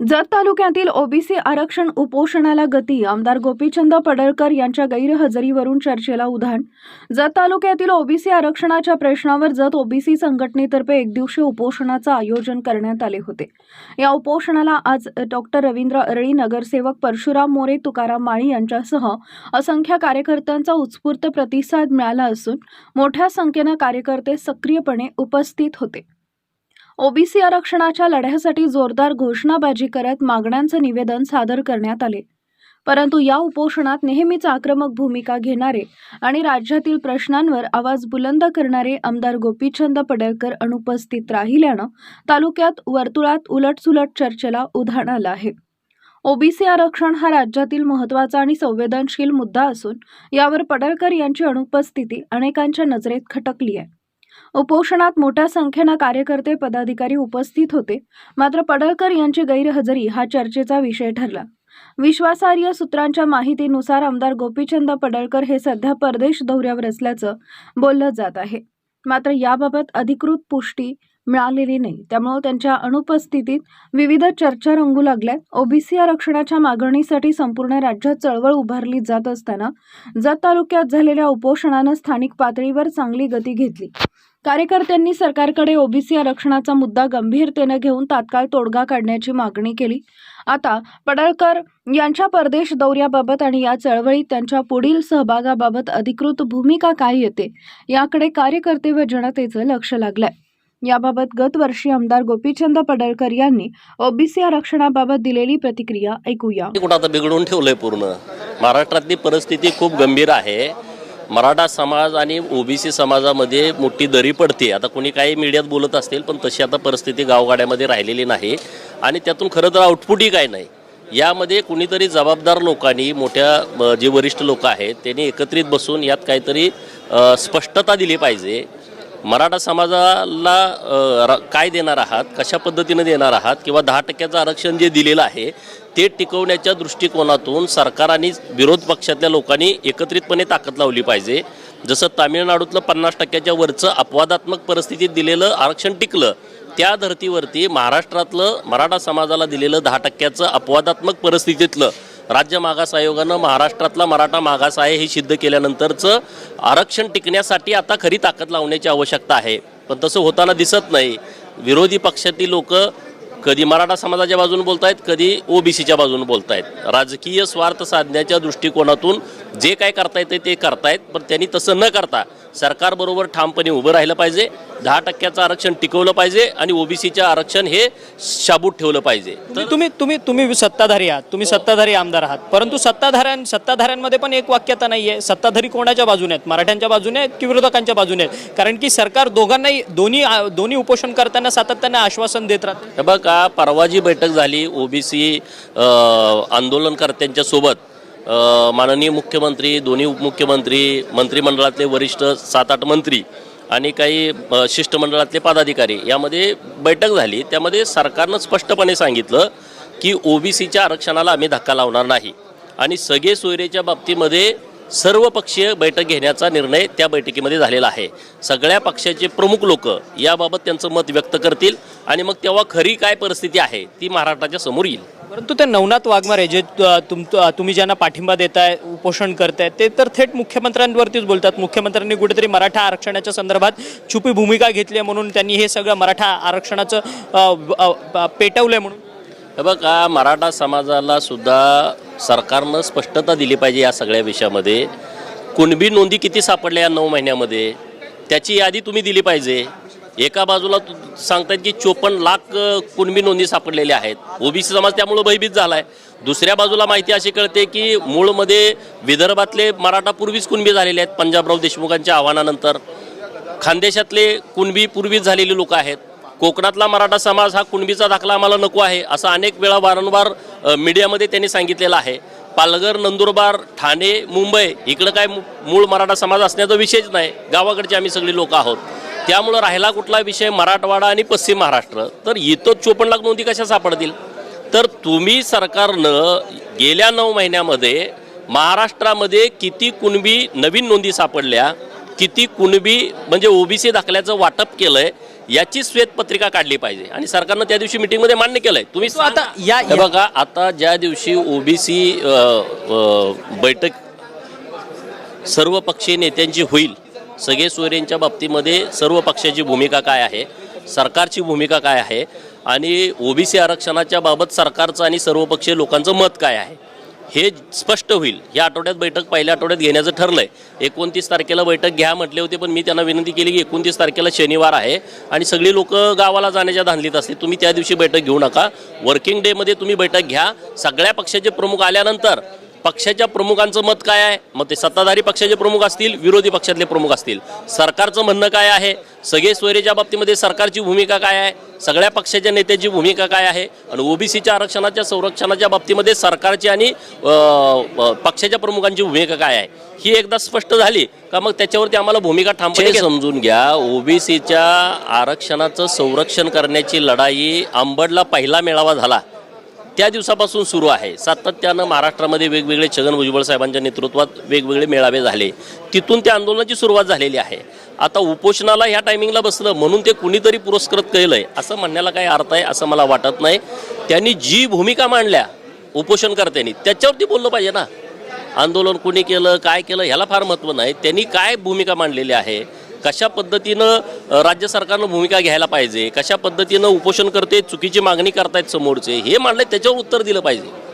जत तालुक्यातील ओबीसी आरक्षण उपोषणाला गती आमदार गोपीचंद पडळकर यांच्या गैरहजेरीवरून चर्चेला उधाण. जत तालुक्यातील ओबीसी आरक्षणाच्या प्रश्नावर जत ओबीसी संघटनेतर्फे एकदिवसीय उपोषणाचं आयोजन करण्यात आले होते. या उपोषणाला आज डॉक्टर रवींद्र अरळी नगरसेवक परशुराम मोरे तुकाराम माळी यांच्यासह असंख्य कार्यकर्त्यांचा उत्स्फूर्त प्रतिसाद मिळाला असून मोठ्या संख्येनं कार्यकर्ते सक्रियपणे उपस्थित होते. ओबीसी आरक्षणाच्या लढ्यासाठी जोरदार घोषणाबाजी करत मागण्यांचं निवेदन सादर करण्यात आले. परंतु या उपोषणात नेहमीच आक्रमक भूमिका घेणारे आणि राज्यातील प्रश्नांवर आवाज बुलंद करणारे आमदार गोपीचंद पडळकर अनुपस्थित राहिल्यानं तालुक्यात वर्तुळात उलटसुलट चर्चेला उधाण आलं आहे. ओबीसी आरक्षण हा राज्यातील महत्त्वाचा आणि संवेदनशील मुद्दा असून यावर पडळकर यांची अनुपस्थिती अनेकांच्या नजरेत खटकली आहे. उपोषणात मोठ्या संख्येनं कार्यकर्ते पदाधिकारी उपस्थित होते. मात्र पडळकर यांची गैरहजेरी हा चर्चेचा विषय ठरला. विश्वासार्ह सूत्रांच्या माहितीनुसार आमदार गोपीचंद पडळकर हे सध्या परदेश दौऱ्यावर असल्याचं बोललं जात आहे. मात्र याबाबत अधिकृत पुष्टी मिळालेली नाही. त्यामुळे त्यांच्या अनुपस्थितीत विविध चर्चा रंगू लागल्या ओबीसी आरक्षणाच्या मागणीसाठी संपूर्ण राज्यात चळवळ उभारली जात असताना जत तालुक्यात झालेल्या उपोषणानं स्थानिक पातळीवर चांगली गती घेतली. कार्यकर्त्यांनी सरकारकडे ओबीसी आरक्षणाचा मुद्दा गंभीरतेनं घेऊन तात्काळ तोडगा काढण्याची मागणी केली. आता पडळकर यांच्या परदेश दौऱ्याबाबत आणि या चळवळीत त्यांच्या पुढील सहभागाबाबत अधिकृत भूमिका काय येते याकडे कार्यकर्ते व जनतेचं लक्ष लागलंय. याबाबत गतवर्षी आमदार गोपीचंद पडळकर यांनी ओबीसी आरक्षणाबाबत दिलेली प्रतिक्रिया ऐकूया. कुठं आता ठेवलंय पूर्ण. महाराष्ट्रातली परिस्थिती खूप गंभीर आहे. मराठा समाज आणि ओबीसी समाजामध्ये मोठी दरी पडते. आता कोणी काही मीडियात बोलत असतील पण तशी आता परिस्थिती गावगाड्यामध्ये राहिलेली नाही. आणि त्यातून खरं तर आउटपुटही काय नाही. यामध्ये कुणीतरी जबाबदार लोकांनी मोठ्या जे वरिष्ठ लोक आहेत त्यांनी एकत्रित बसून यात काहीतरी स्पष्टता दिली पाहिजे. मराठा समाजाला र- काय देणार आहात? कशा पद्धतीनं देणार आहात? किंवा दहा टक्क्याचं आरक्षण जे दिलेलं आहे ते टिकवण्याच्या दृष्टिकोनातून सरकार आणि विरोध पक्षातल्या लोकांनी एकत्रितपणे ताकद लावली पाहिजे. जसं तामिळनाडूतलं पन्नास टक्क्याच्या वरचं अपवादात्मक परिस्थितीत दिलेलं आरक्षण टिकलं त्या धर्तीवरती महाराष्ट्रातलं मराठा समाजाला दिलेलं दहा टक्क्याचं अपवादात्मक परिस्थितीतलं राज्य मागास आयोगानं महाराष्ट्रातला मराठा मागास आहे हे सिद्ध केल्यानंतरचं आरक्षण टिकण्यासाठी आता खरी ताकद लावण्याची आवश्यकता आहे. पण तसं होताना दिसत नाही. विरोधी पक्षातील लोक कधी मराठा समाजाच्या बाजूने आहेत कधी ओबीसीच्या बाजूने आहेत राजकीय स्वार्थ साधण्याच्या दृष्टिकोनातून जे काय करता येते ते करतायत पण त्यांनी तसं न करता सरकारबरोबर ठामपणे उभं राहिलं पाहिजे दहा टक्क्याचं आरक्षण टिकवलं पाहिजे आणि ओबीसीचं आरक्षण हे शाबूत ठेवलं पाहिजे. तर तुम्ही तुम्ही तुम्ही सत्ताधारी आहात तुम्ही सत्ताधारी आमदार आहात परंतु सत्ताधाऱ्यां सत्ताधाऱ्यांमध्ये पण एक वाक्यता नाही आहे. सत्ताधारी कोणाच्या बाजूने आहेत? मराठ्यांच्या बाजूने आहेत की विरोधकांच्या बाजूने आहेत? कारण की सरकार दोघांनाही दोन्ही दोन्ही उपोषण करताना सातत्याने आश्वासन देत राहते. हे बघा परवा जी बैठक झाली ओबीसी आंदोलनकर्त्यांच्या सोबत माननीय मुख्यमंत्री दोन्ही उपमुख्यमंत्री मंत्रिमंडळातले वरिष्ठ सात आठ मंत्री आणि काही शिष्टमंडळातले पदाधिकारी यामध्ये बैठक झाली. त्यामध्ये सरकारनं स्पष्टपणे सांगितलं की ओबीसीच्या आरक्षणाला आम्ही धक्का लावणार नाही आणि सगळे सोयरेच्या बाबतीमध्ये सर्व पक्षीय बैठक घेण्याचा निर्णय त्या बैठकीमध्ये झालेला आहे. सगळ्या पक्षाचे प्रमुख लोक याबाबत त्यांचं मत व्यक्त करतील आणि मग तेव्हा खरी काय परिस्थिती आहे ती महाराष्ट्राच्या समोर येईल. परंतु ते नवनाथ वाघमारे जे तुम तुम्ही ज्यांना पाठिंबा देताय उपोषण करताय ते तर थेट मुख्यमंत्र्यांवरतीच बोलतात. मुख्यमंत्र्यांनी कुठेतरी मराठा आरक्षणाच्या संदर्भात छुपी भूमिका घेतली आहे म्हणून त्यांनी हे सगळं मराठा आरक्षणाचं पेटवलंय म्हणून. हे बघा मराठा समाजाला सुद्धा सरकारनं स्पष्टता दिली पाहिजे या सगळ्या विषयामध्ये. कुणबी नोंदी किती सापडल्या या नऊ महिन्यामध्ये? त्याची यादी तुम्ही दिली पाहिजे. एका बाजूला तु- की चोपन्न लाख कुणबी नोंदी सापडलेल्या आहेत. ओबीसी समाज त्यामुळं भयभीत झाला आहे दुसऱ्या बाजूला माहिती अशी कळते की मूळमध्ये विदर्भातले मराठा पूर्वीच कुणबी झालेले आहेत पंजाबराव देशमुखांच्या आव्हानानंतर. खानदेशातले कुणबी पूर्वीच झालेले लोक आहेत. कोकणातला मराठा समाज हा कुणबीचा दाखला आम्हाला नको आहे असं अनेक वेळा वारंवार मीडियामध्ये त्यांनी सांगितलेलं आहे. पालघर नंदुरबार ठाणे मुंबई इकडं काय मू- मूळ मराठा समाज असण्याचा विषयच नाही. गावाकडचे आम्ही सगळी लोक आहोत. त्यामुळं राहिला कुठला विषय मराठवाडा आणि पश्चिम महाराष्ट्र. तर इथं चोपन्न लाख नोंदी कशा सापडतील? तर तुम्ही सरकारनं गेल्या नऊ महिन्यामध्ये महाराष्ट्रामध्ये किती कुणबी नवीन नोंदी सापडल्या किती कुणबी म्हणजे ओबीसी दाखल्याचं वाटप केलंय याची श्वेतपत्रिका काढली पाहिजे. आणि सरकारनं त्या दिवशी मिटिंगमध्ये मान्य केलंय. तुम्ही तो आता या- बघा आता ज्या दिवशी ओबीसी बैठक सर्व पक्षीय नेत्यांची होईल सगळे सोयरेंच्या बाबतीमध्ये सर्व पक्षाची भूमिका काय आहे? सरकारची भूमिका काय आहे? आणि ओबीसी आरक्षणाच्या बाबत सरकारचं आणि सर्वपक्षीय लोकांचं मत काय आहे? हे स्पष्ट होईल. या आठवड्यात बैठक पहिल्या आठवड्यात घेण्याचं ठरलं आहे एकोणतीस तारखेला बैठक घ्या म्हटले होते पण मी त्यांना विनंती केली की एकोणतीस तारखेला शनिवार आहे आणि सगळी लोक गावाला जाण्याच्या धांदलीत असते तुम्ही त्या दिवशी बैठक घेऊ नका. वर्किंग डेमध्ये तुम्ही बैठक घ्या. सगळ्या पक्षाचे प्रमुख आल्यानंतर पक्षाच्या प्रमुखांचं मत काय आहे? मग ते सत्ताधारी पक्षाचे प्रमुख असतील विरोधी पक्षातले प्रमुख असतील. सरकारचं म्हणणं काय आहे? सगळे सोयरेच्या बाबतीमध्ये सरकारची भूमिका काय आहे? सगळ्या पक्षाच्या नेत्याची भूमिका काय आहे? आणि ओबीसीच्या आरक्षणाच्या संरक्षणाच्या बाबतीमध्ये सरकारची आणि पक्षाच्या प्रमुखांची भूमिका काय आहे? ही एकदा स्पष्ट झाली का मग त्याच्यावरती आम्हाला भूमिका ठामपणे समजून घ्या. ओबीसीच्या आरक्षणाचं संरक्षण करण्याची लढाई अंबडला पहिला मेळावा झाला. त्या दिवसापासून सुरू आहे. सातत्यानं महाराष्ट्रामध्ये वेगवेगळे छगन भुजबळ साहेबांच्या नेतृत्वात वेगवेगळे मेळावे झाले. तिथून त्या आंदोलनाची सुरुवात झालेली आहे. आता उपोषणाला ह्या टायमिंगला बसलं म्हणून ते कुणीतरी पुरस्कृत केलंय असं म्हणण्याला काही अर्थ आहे असं मला वाटत नाही. त्यांनी जी भूमिका मांडल्या उपोषणकर्त्यांनी त्याच्यावरती बोललं पाहिजे ना. आंदोलन कुणी केलं काय केलं ह्याला फार महत्त्व नाही. त्यांनी काय भूमिका मांडलेली आहे? कशा पद्धतीनं राज्य सरकारनं भूमिका घ्यायला पाहिजे? कशा पद्धतीनं उपोषण करते चुकीची मागणी करतायत समोरचे? हे मांडले त्याच्यावर उत्तर दिलं पाहिजे.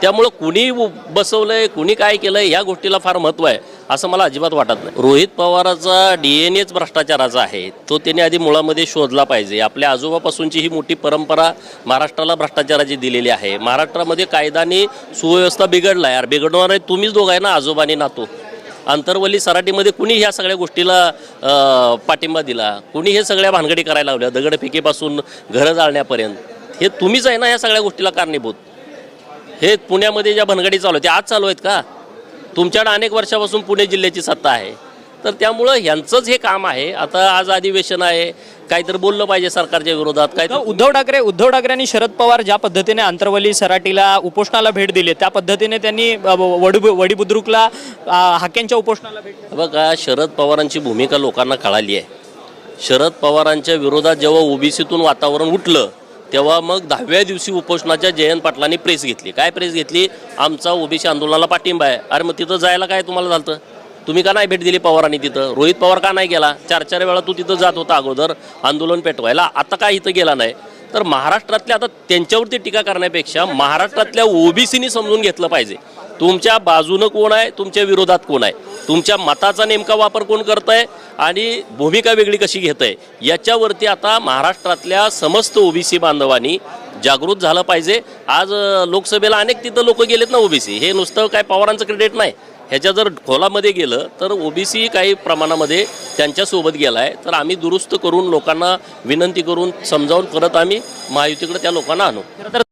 त्यामुळं कुणी बसवलं बसवलंय कुणी काय केलंय या गोष्टीला फार महत्त्व आहे असं मला अजिबात वाटत नाही. रोहित पवाराचा डी एन एच भ्रष्टाचाराचा आहे. तो त्याने आधी मुळामध्ये शोधला पाहिजे. आपल्या आजोबापासूनची ही मोठी परंपरा महाराष्ट्राला भ्रष्टाचाराची दिलेली आहे. महाराष्ट्रामध्ये कायदाने सुव्यवस्था बिघडला यार बिघडणार आहे तुम्हीच दोघं आहे ना आजोबानी नातो. आंतरवली सराटीमध्ये कुणी ह्या सगळ्या गोष्टीला पाठिंबा दिला? कुणी हे सगळ्या भानगडी करायला लावल्या? दगडफेकीपासून घरं जाळण्यापर्यंत? हे तुम्हीच आहे ना ह्या सगळ्या गोष्टीला कारणीभूत? हे पुण्यामध्ये ज्या भानगडी चालू आहेत त्या आज चालू आहेत का? तुमच्याकडे अनेक वर्षापासून पुणे जिल्ह्याची सत्ता आहे. तर त्यामुळं ह्यांचंच हे काम आहे. आता आज अधिवेशन आहे. काहीतरी बोललं पाहिजे सरकारच्या विरोधात. काय उद्धव ठाकरे उद्धव ठाकरे आणि शरद पवार ज्या पद्धतीने आंतरवली सराटीला उपोषणाला भेट दिली त्या पद्धतीने त्यांनी वडी वडी बुद्रुकला अ, हाक्यांच्या उपोषणाला भेट दिली. बघा शरद पवारांची भूमिका लोकांना कळाली आहे. शरद पवारांच्या विरोधात जेव्हा ओबीसीतून वातावरण उठलं तेव्हा मग दहाव्या दिवशी उपोषणाच्या जयंत पाटलांनी प्रेस घेतली. काय प्रेस घेतली? आमचा ओबीसी आंदोलनाला पाठिंबा आहे. अरे मग तिथं जायला काय तुम्हाला झालं तुम्ही का नाही भेट दिली पवारांनी तिथं? रोहित पवार का नाही गेला? चार चार वेळा तू तिथं जात होता अगोदर आंदोलन पेटवायला. आता काय इथं गेला नाही? तर महाराष्ट्रातल्या आता त्यांच्यावरती टीका करण्यापेक्षा महाराष्ट्रातल्या ओबीसीनी समजून घेतलं पाहिजे. तुमच्या बाजूनं कोण आहे? तुमच्या विरोधात कोण आहे? तुमच्या मताचा नेमका वापर कोण करत आहे आणि भूमिका वेगळी कशी घेत आहे याच्यावरती आता महाराष्ट्रातल्या समस्त ओबीसी बांधवांनी जागृत झालं पाहिजे. आज लोकसभेला अनेक तिथं लोक गेलेत ना ओबीसी. हे नुसतं काय पवारांचं क्रेडिट नाही. ह्याच्या जर खोलामध्ये गेलं तर ओबीसी काही प्रमाणामध्ये त्यांच्यासोबत गेला आहे तर आम्ही दुरुस्त करून लोकांना विनंती करून समजावून परत आम्ही महायुतीकडे त्या लोकांना आणू. तर